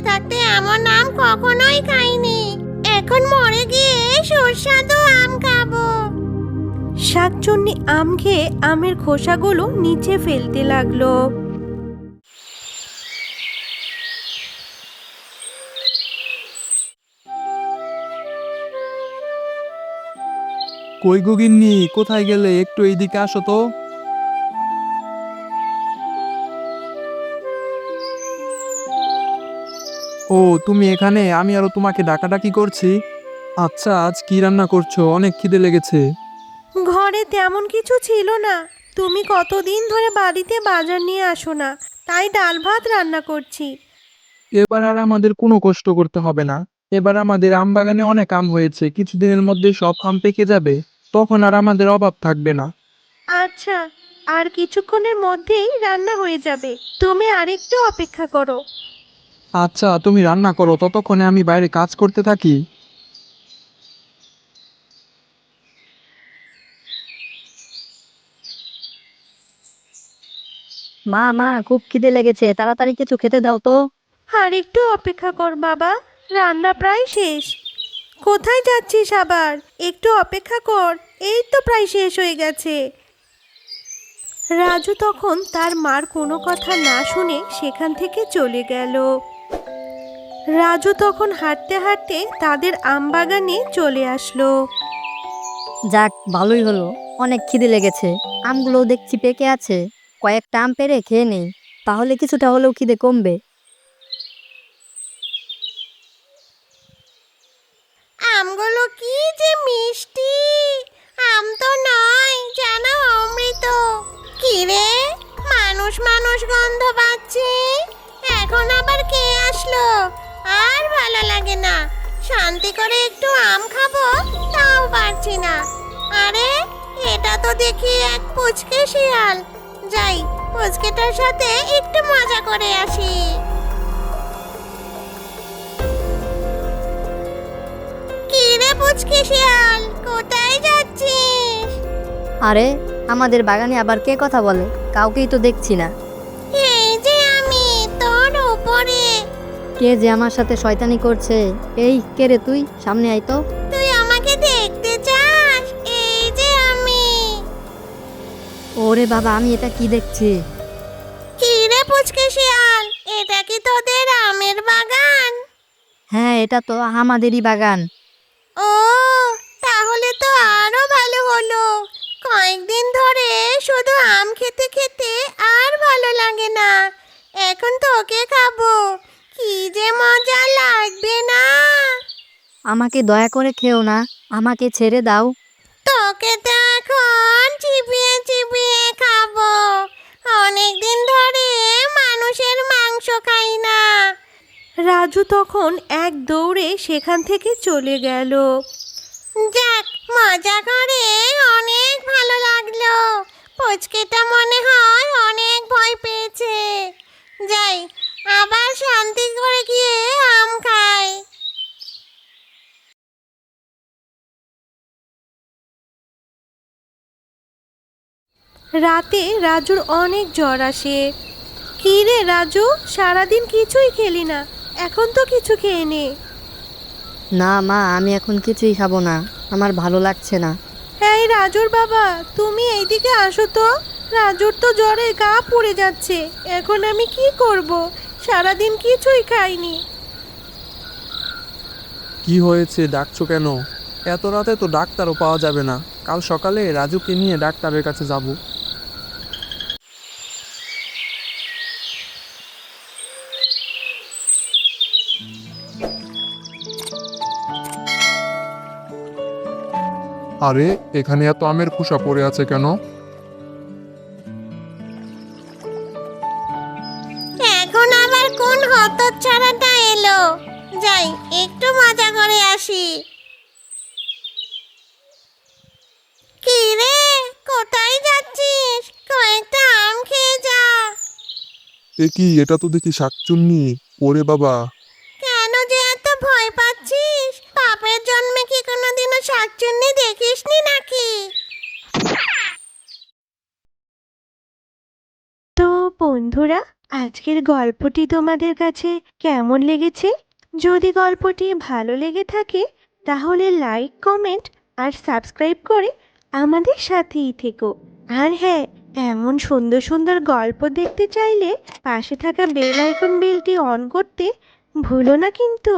থাকতে এমন আম কখনোই খাইনি। এখন মরে গিয়ে সুস্বাদু আম খাব। শাকচুন্নি আম খেয়ে আমের খোসাগুলো নিচে ফেলতে লাগল। কই গো কোথায় গেলে? একটু এইদিকে আসো তো। ও তুমি এখানে? আমি আরও তোমাকে ডাকাডাকি করছি। আচ্ছা আজ কি রান্না করছ? অনেক খিদে লেগেছে। ঘরে তেমন কিছু ছিল না। তুমি কতদিন ধরে বাড়িতে বাজার নিয়ে আসো না তাই ডাল ভাত রান্না করছি। এবার আর আমাদের কোনো কষ্ট করতে হবে না। এবার আমাদের আম বাগানে অনেক আম হয়েছে কিছুদিনের মধ্যে সব আম পেকে যাবে। তখন আর আমাদের অভাব থাকবে না। আচ্ছা আর কিছুক্ষণের মধ্যেই রান্না হয়ে যাবে। তুমি আরেকটু অপেক্ষা করো। আচ্ছা তুমি রান্না করো ততক্ষণে আমি বাইরে কাজ করতে থাকি। মা মা খুব খিদে লেগেছে তাড়াতাড়ি কিছু খেতে দাও তো। আর একটু অপেক্ষা কর বাবা রান্না প্রায় শেষ। কোথায় যাচ্ছিস আবার? একটু অপেক্ষা কর এই তো প্রায় শেষ হয়ে গেছে। রাজু তখন তার মার কোনো কথা না শুনে সেখান থেকে চলে গেল। রাজু তখন হাঁটতে হাঁটতে তাদের আমবাগানে চলে আসলো। যাক ভালোই হলো। অনেক খিদে লেগেছে। আমগুলো দেখছি পেকে আছে। কয়েকটা আম পেরে খেয়ে নেই। তাহলে কিছুটা হলেও খিদে কমবে। আমগুলো কি যে মিষ্টি! আম তো নয় যেন অমৃত। কি রে? মানুষ মানুষ গন্ধ পাচ্ছি। এখন আবার কে আসলো? আর ভালো লাগে না। শান্তি করে একটু আম খাব, তাও পারছি না। আরে, এটা তো দেখি এক পুচকে শিয়াল। যাই, পুচকেটার সাথে একটু মজা করে আসি। কি রে পুচকে শিয়াল, কোথায় যাচ্ছিস? আরে, আমাদের বাগানে আবার কে কথা বলে? কাউকেই তো দেখছি না। কে যে আমার সাথে শয়তানি করছে? এই কে রে তুই? সামনে আয় তো। তুই আমাকে দেখতে চাস? এই যে আমি। ওরে বাবা আমি এটা কি দেখছি? কি রে পুচকে শিয়াল এটা কি তোদের আমের বাগান? হ্যাঁ এটা তো আমাদেরই বাগান। ও তাহলে তো আরও ভালো হলো কয়েকদিন ধরে শুধু আম খেতে খেতে আর ভালো লাগে না এখন তোকে খাব কি যে মজা লাগবে না আমাকে দয়া করে খেও না আমাকে ছেড়ে দাও। তোকে তো এখন চিবিয়ে চিবিয়ে খাব। অনেকদিন ধরে মানুষের মাংস খাই না। রাজু তখন এক দৌড়ে সেখান থেকে চলে গেল। যাক মজা করে অনেক ভালো লাগল। পুচকেটা মনে হয় অনেক ভয় পেয়েছে যাই আবার শান্তি করে গিয়ে আম খাই রাতে রাজুর অনেক জ্বর আসে। কি রে রাজু সারাদিন কিছুই খেলি না এখন তো কিছু খেয়ে নে। না মা আমি এখন কিছুই খাব না আমার ভালো লাগছে না। এই রাজুর বাবা তুমি এইদিকে আসো তো রাজুর তো জ্বরে গা পড়ে যাচ্ছে এখন আমি কি করব? সারাদিন কিছুই খাইনি। কি হয়েছে ডাকছো কেন? এত রাতে তো ডাক্তারও পাওয়া যাবে না কাল সকালে রাজুকে নিয়ে ডাক্তারের কাছে যাব। আরে এখানে এত আমের খোসা পড়ে আছে কেন? এখন আবার কোন হতচ্ছাড়াটা এলো? যাই একটু মজা করে আসি। কি রে কোথায় যাচ্ছিস? কয়েকটা আম খেয়ে যা। এ কি এটা তো দেখি শাকচুন্নি। ওরে বাবা কেন যে এত ভয় পাচ্ছিস পাপের জন্মে কি কোনোদিনও শাকচুন্নি দেখিসনি নাকি তো বন্ধুরা, আজকের গল্পটি তোমাদের কাছে কেমন লেগেছে? যদি গল্পটি ভালো লেগে থাকে, তাহলে লাইক কমেন্ট আর সাবস্ক্রাইব করে আমাদের সাথেই থেকো। আর হ্যাঁ এমন সুন্দর সুন্দর গল্প দেখতে চাইলে পাশে থাকা বেল আইকন বেলটি অন করতে ভুলো না কিন্তু।